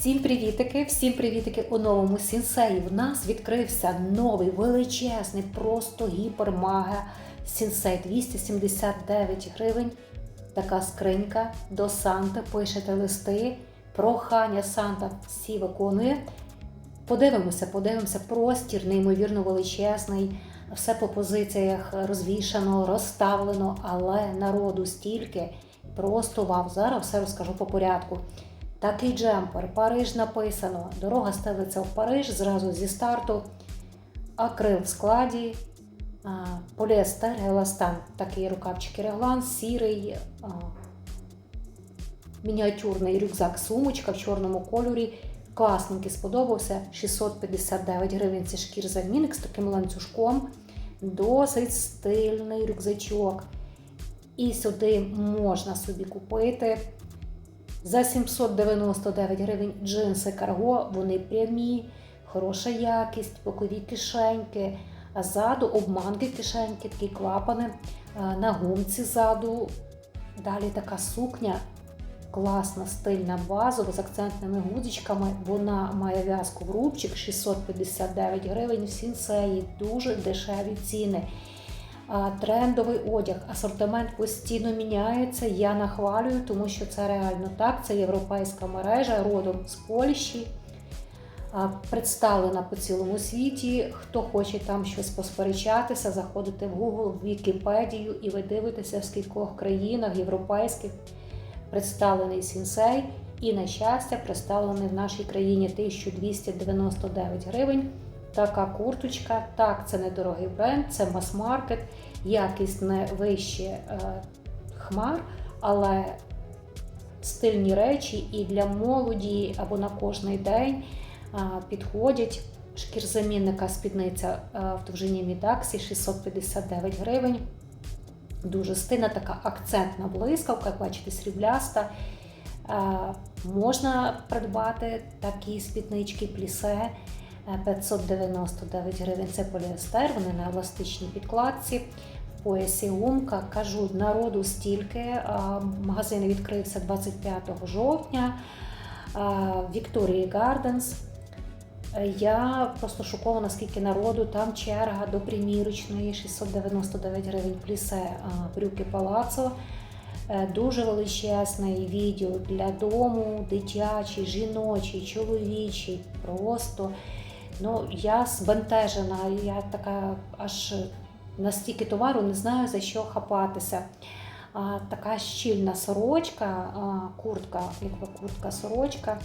Всім привітики, всім привітики у новому сінсеї. В нас відкрився новий величезний, просто гіпермага сінсей 279 гривень. Така скринька до Санти. Пишете листи. Прохання Санта всі виконує. Подивимося, подивимося. Простір, неймовірно величезний. Все по позиціях розвішано, розставлено, але народу стільки. Просто вау. Зараз все розкажу по порядку. Такий джемпер, Париж написано. Дорога стелиться в Париж зразу зі старту. Акрил в складі, поліестер, еластан, такий рукавчики реглан, сірий, мініатюрний рюкзак, сумочка в чорному кольорі. Класненький сподобався. 659 гривень це шкір-замінник з таким ланцюжком. Досить стильний рюкзачок. І сюди можна собі купити. За 799 гривень джинси карго, вони прямі, хороша якість, бокові кишеньки, а ззаду обманки кишеньки, такі клапани на гумці ззаду. Далі така сукня, класна, стильна, базова з акцентними гудзичками. Вона має в'язку в рубчик 659 гривень. В сінсеї дуже дешеві ціни. Трендовий одяг, асортимент постійно міняється. Я нахвалюю, тому що це реально так. Це європейська мережа родом з Польщі, представлена по цілому світі. Хто хоче там щось посперечатися, заходите в Google, в Вікіпедію і ви дивитеся, в скількох країнах європейських представлений сінсей. І, на щастя, представлений в нашій країні 1299 гривень. Така курточка, так, це недорогий бренд, це мас-маркет, якість не вище е, хмар, але стильні речі і для молоді або на кожний день е, підходять. Шкірзамінника спідниця е, в довжині Мідаксі 659 гривень. Дуже стильна така акцентна блискавка, як бачите, срібляста. Можна придбати такі спіднички плісе. 599 гривень це поліестер, вони на еластичній підкладці. В поясі гумка. Кажу, народу стільки. Магазин відкрився 25 жовтня. Вікторії Гарденс. Я просто шокована, скільки народу, там черга до примірочної 699 гривень плісе брюки палацо. Е, дуже величезний відділ для дому, дитячий, жіночий, чоловічий. Просто Ну, я збентежена, я така аж настільки товару не знаю за що хапатися. А, Така щільна сорочка, а, куртка, якби куртка сорочка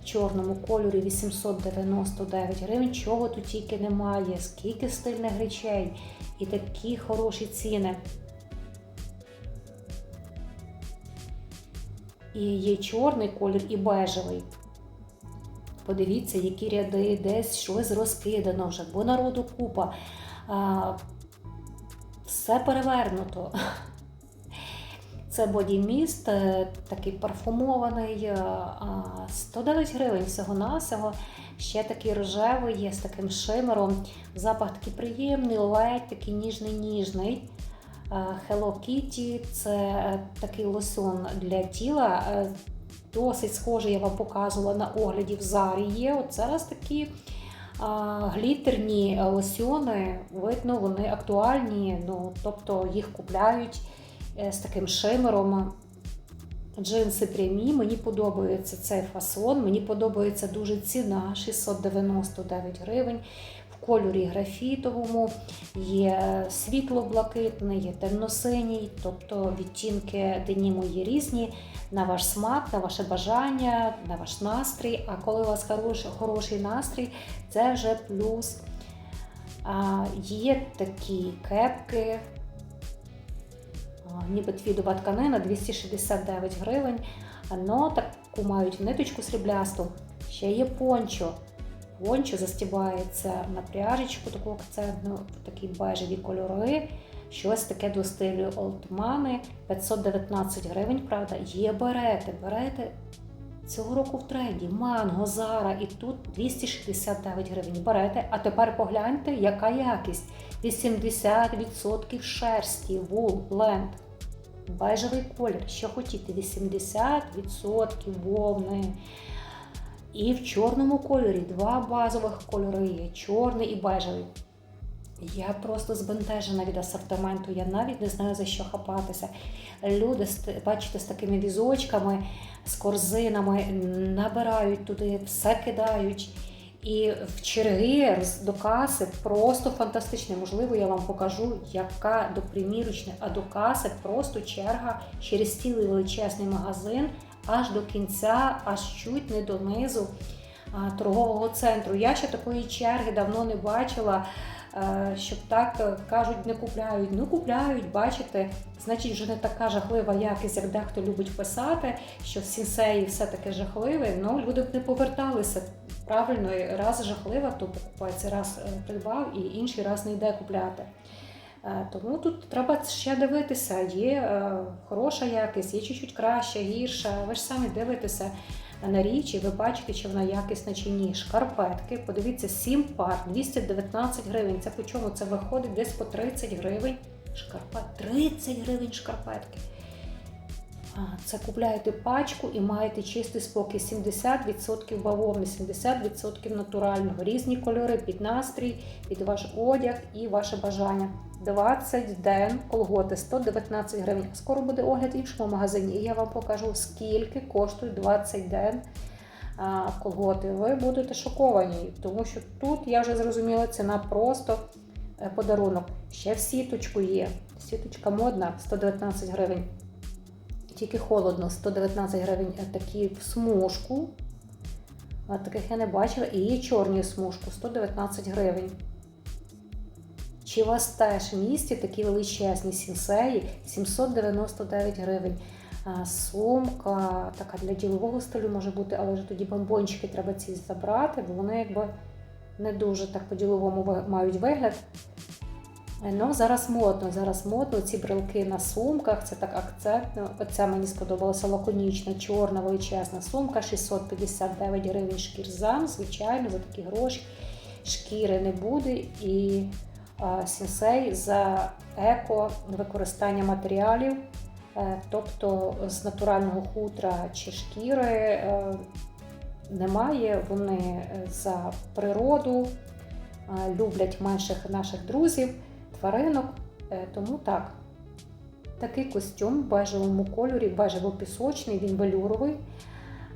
в чорному кольорі 899 гривень. Чого тут тільки немає, скільки стильних речей і такі хороші ціни. І є чорний колір і бежевий. Подивіться, які ряди, десь щось розкидано вже, бо народу купа. А, Все перевернуто. Це бодіміст, е, такий парфумований, 109 гривень всього-навсього. Ще такий рожевий є з таким шимером. Запах такий приємний, ледь такий ніжний-ніжний. Hello Kitty це е, такий лосьон для тіла. Досить схоже, я вам показувала на огляді в Зарі є. От зараз такі а, глітерні лосьони, видно, вони актуальні, ну, тобто їх купляють е, з таким шимером. Джинси прямі, мені подобається цей фасон, мені подобається дуже ціна 699 гривень кольорі графітовому, є світло-блакитний, є темно-синій, тобто відтінки деніму є різні на ваш смак, на ваше бажання, на ваш настрій. А коли у вас хороший, хороший настрій, це вже плюс. А, Є такі кепки, ніби твідова тканина 269 гривень. Но таку мають ниточку сріблясту. Ще є пончо пончо застібається на пряжечку, таку акцентну, такі бежеві кольори. Щось таке до стилю Олдмани. 519 гривень, правда, є берети. Берети цього року в тренді. Манго, Зара, і тут 269 гривень. Берете. А тепер погляньте, яка якість. 80% шерсті, вул, ленд. Бежевий колір. Що хотіти? 80% вовни. І в чорному кольорі два базових кольори є чорний і бежевий. Я просто збентежена від асортименту, я навіть не знаю за що хапатися. Люди, бачите, з такими візочками, з корзинами набирають туди, все кидають. І в черги до каси просто фантастичне. Можливо, я вам покажу, яка до примірочної, а до каси просто черга через цілий величезний магазин аж до кінця, аж чуть не донизу торгового центру. Я ще такої черги давно не бачила. е, Щоб так е, кажуть, не купляють. Ну купляють, бачите, значить, вже не така жахлива якість, як дехто любить писати, що в сінсеї все таке жахливе. Ну люди б не поверталися. Правильно, раз жахлива, то покупається, раз е, придбав і інший раз не йде купляти. Е, Тому тут треба ще дивитися. Є е, хороша якість, є чуть-чуть краща, гірша. Ви ж самі дивитеся на річ, і ви бачите, чи вона якісна чи ні. Шкарпетки, подивіться, 7 пар, 219 гривень. Це по чому? Це виходить десь по 30 гривень. Шкарпет, 30 гривень шкарпетки. Це купляєте пачку і маєте чистий спокій. 70% бавовни, 70% натурального. Різні кольори під настрій, під ваш одяг і ваше бажання. 20 ден колготи 119 гривень. Скоро буде огляд в іншому магазині, і я вам покажу, скільки коштують 20 ден колготи. Ви будете шоковані, тому що тут я вже зрозуміла, ціна просто е, подарунок. Ще в сіточку є. Сіточка модна 119 гривень. Тільки холодно, 119 гривень е, такі в смужку. А таких я не бачила. І є чорні смужку 119 гривень. Чи у вас теж в місті такі величезні сінсеї 799 гривень. Сумка така для ділового стилю може бути, але вже тоді бомбончики треба ці забрати, бо вони якби не дуже так по-діловому мають вигляд. Ну, зараз модно, зараз модно ці брелки на сумках, це так акцентно. Оця мені сподобалася лаконічна, чорна величезна сумка, 659 гривень шкірзам. Звичайно, за такі гроші шкіри не буде. І а, сінсей за еко використання матеріалів, е, тобто з натурального хутра чи шкіри е, немає. Вони е, за природу, люблять менших наших друзів тваринок. Е, Тому так. Такий костюм в бежевому кольорі, бежево-пісочний, він велюровий.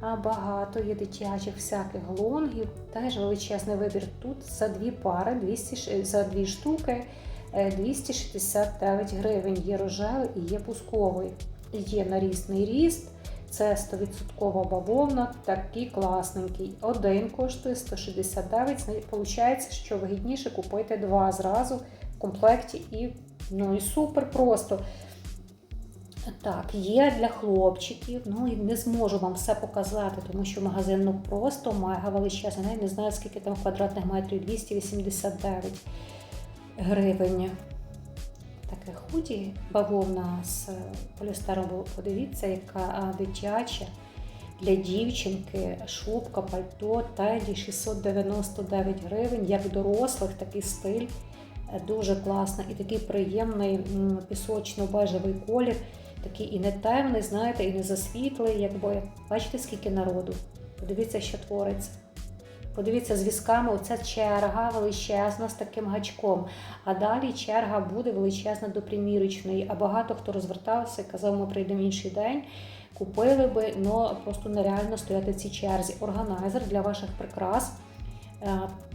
А багато є дитячих всяких лонгів. Теж величезний вибір тут за дві пари, 200, за дві штуки е, 269 гривень. Є рожевий і є пусковий. Є нарізний ріст. Це 100% бавовна, такий класненький. Один коштує 169. Виходить, що вигідніше купити два зразу в комплекті і ну і супер просто. Так, є для хлопчиків. Ну і не зможу вам все показати, тому що магазин ну просто мега величезний. Я не знаю, скільки там квадратних метрів 289 гривень. Таке худі бавовна з полістиролу. Подивіться, яка дитяча для дівчинки шубка, пальто, теді 699 гривень, як дорослих, такий стиль. Е, Дуже класно і такий приємний пісочно-бежевий колір, такий і не темний, знаєте, і не засвітлий, якби. Бачите, скільки народу? Подивіться, що твориться. Подивіться з візками, оця черга величезна з таким гачком. А далі черга буде величезна до примірочної. А багато хто розвертався, казав, ми прийдемо інший день. Купили би, але просто нереально стояти в цій черзі. Органайзер для ваших прикрас.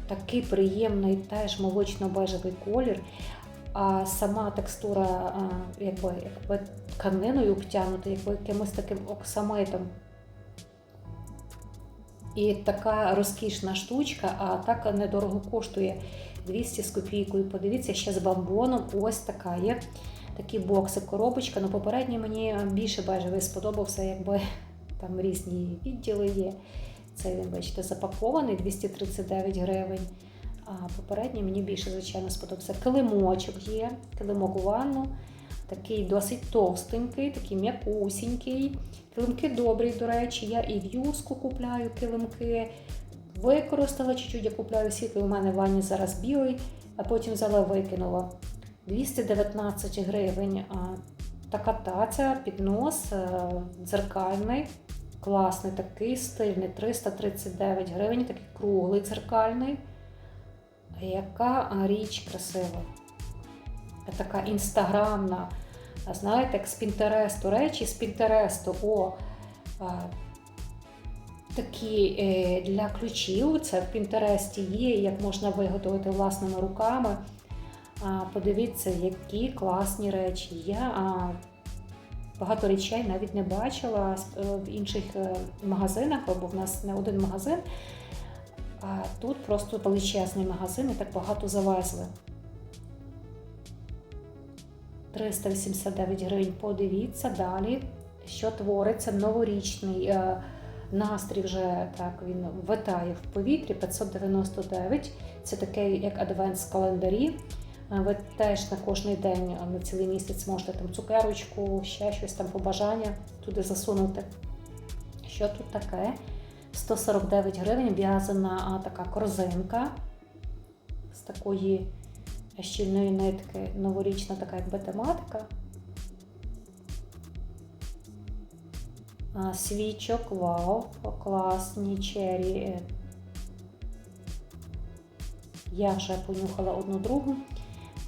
Такий приємний теж молочно-бежевий колір. А сама текстура е, якби, якби тканиною обтягнута, якби якимось таким оксамитом. І така розкішна штучка, а так недорого коштує 200 з копійкою. Подивіться, ще з бамбоном. Ось така є. Такі бокси, коробочка. Ну, попередній мені більше бежевий сподобався, якби там різні відділи є. Це він, бачите, запакований 239 гривень. А попередній мені більше, звичайно, сподобався. Килимочок є, килимок у ванну. Такий досить товстенький, такий м'якусінький. Килимки добрі, до речі. Я і в юску купляю килимки. Використала чуть-чуть, я купляю світлий, у мене в ванні зараз білий, а потім взяла викинула. 219 гривень. Така таця, піднос, е, дзеркальний, класний, такий стильний, 339 гривень, такий круглий дзеркальний. Яка річ красива. Така інстаграмна. Знаєте, як з Пінтересту, речі з Пінтересту. О, а, такі е, для ключів. Це в Пінтересті є, як можна виготовити власними руками. Подивіться, які класні речі. Я багато речей навіть не бачила е, в інших е, магазинах, бо в нас не один магазин. А тут просто величезний магазин і так багато завезли. 389 гривень. Подивіться далі, що твориться. Новорічний е, настрій вже так він витає в повітрі. 599. Це такий як адвент з календарі. Ви теж на кожний день на цілий місяць можете там цукерочку, ще щось там побажання туди засунути. Що тут таке? 149 гривень в'язана така корзинка з такої щільної нитки, новорічна така якби тематика. Свічок, вау, класні чері. Я вже понюхала одну другу.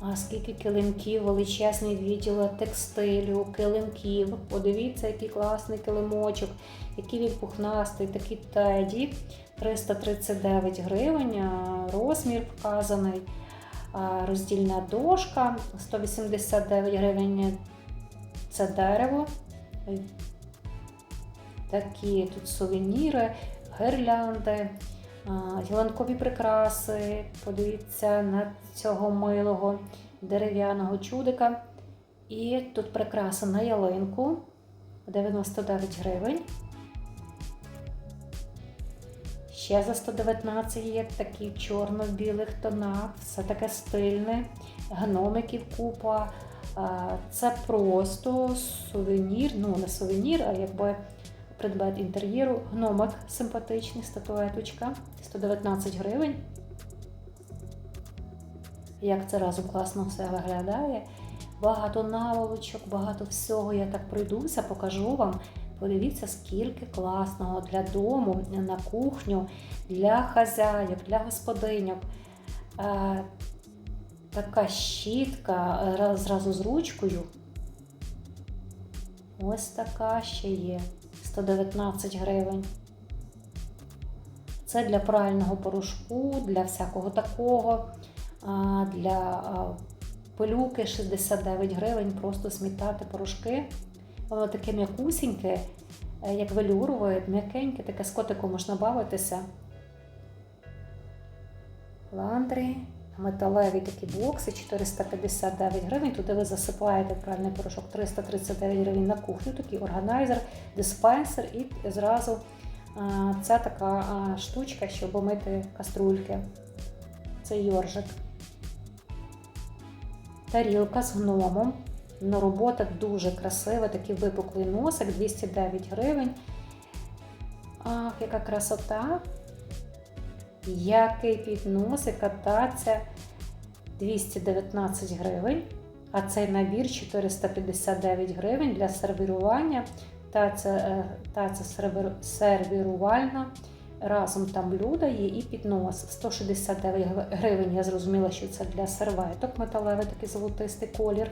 А скільки килимків, величезний відділ текстилю, килимків. Подивіться, який класний килимочок, який він пухнастий, такий теді. 339 гривень, розмір вказаний. Роздільна дошка 189 гривень. Це дерево. Такі тут сувеніри, гирлянди, а, ялинкові прикраси. Подивіться на цього милого дерев'яного чудика. І тут прикраса на ялинку 99 гривень. Ще за 119 є такі чорно-білих тонах, все таке стильне, гномиків купа. Це просто сувенір, ну не сувенір, а якби предмет інтер'єру. Гномик симпатичний, статуеточка, 119 гривень. Як це разом класно все виглядає. Багато наволочок, багато всього. Я так пройдуся, покажу вам. Подивіться, скільки класного для дому, на кухню, для хазяїв, для господиньок. Е, така щітка е, зразу з ручкою. Ось така ще є. 119 гривень. Це для прального порошку, для всякого такого, для пилюки 69 гривень, просто смітати порошки. Воно таке м'якусіньке, е, як велюрове, м'якеньке, таке з котиком можна бавитися. Ландрі, металеві такі бокси 459 гривень. Туди ви засипаєте пральний порошок 339 гривень на кухню, такий органайзер, диспенсер і зразу це така штучка, щоб мити каструльки. Це йоржик. Тарілка з гномом. Ну, робота дуже красива, такий випуклий носик, 209 гривень. Ах, яка красота! Який підносик, кататься 219 гривень. А цей набір 459 гривень для сервірування. Таця, е, таця сервір, сервірувальна. Разом там блюда є і піднос. 169 гривень. Я зрозуміла, що це для серветок металевий такий золотистий колір.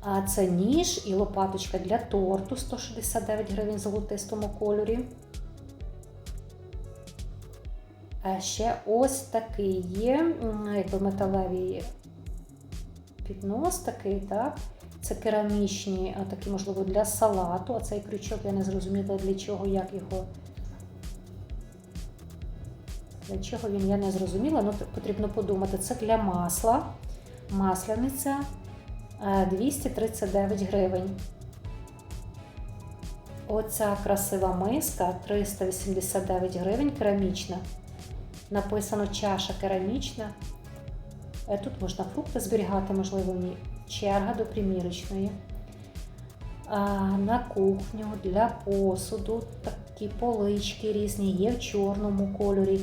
А це ніж і лопаточка для торту 169 гривень в золотистому кольорі. Ще ось такий є, якби металевий піднос такий, так? Це керамічні, такі, можливо, для салату. А цей крючок я не зрозуміла для чого, як його. Для чого він я не зрозуміла, ну потрібно подумати. Це для масла. Масляниця 239 гривень. Оця красива миска 389 гривень, керамічна. Написано чаша керамічна. Е, Тут можна фрукти зберігати, можливо, ні. Черга до примірочної. На кухню для посуду такі полички різні, є в чорному кольорі.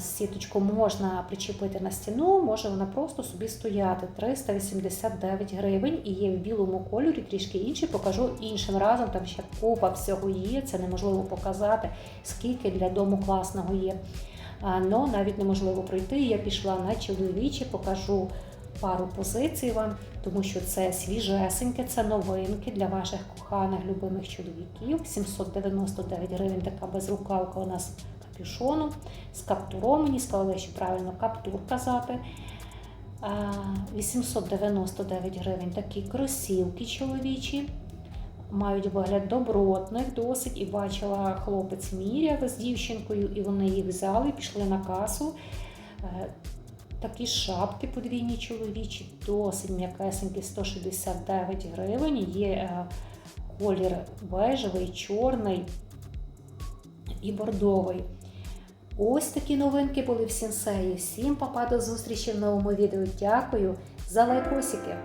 Сіточку можна причепити на стіну, може вона просто собі стояти 389 гривень і є в білому кольорі, трішки інші. Покажу іншим разом. Там ще купа всього є. Це неможливо показати, скільки для дому класного є. А, Но навіть неможливо пройти. Я пішла на чоловічі, покажу пару позицій вам, тому що це свіжесеньке, це новинки для ваших коханих любимих чоловіків. 799 гривень така безрукавка у нас капюшону з каптуром. Мені сказали, що правильно каптур казати. 899 гривень такі кросівки чоловічі. Мають вигляд добротних досить, і бачила хлопець міряв з дівчинкою, і вони їх взяли, пішли на касу. Е, Такі шапки подвійні чоловічі, досить м'якесенькі, 169 гривень. Є е, колір бежевий, чорний і бордовий. Ось такі новинки були в сінсеї. Всім папа до зустрічі в новому відео. Дякую за лайкосики!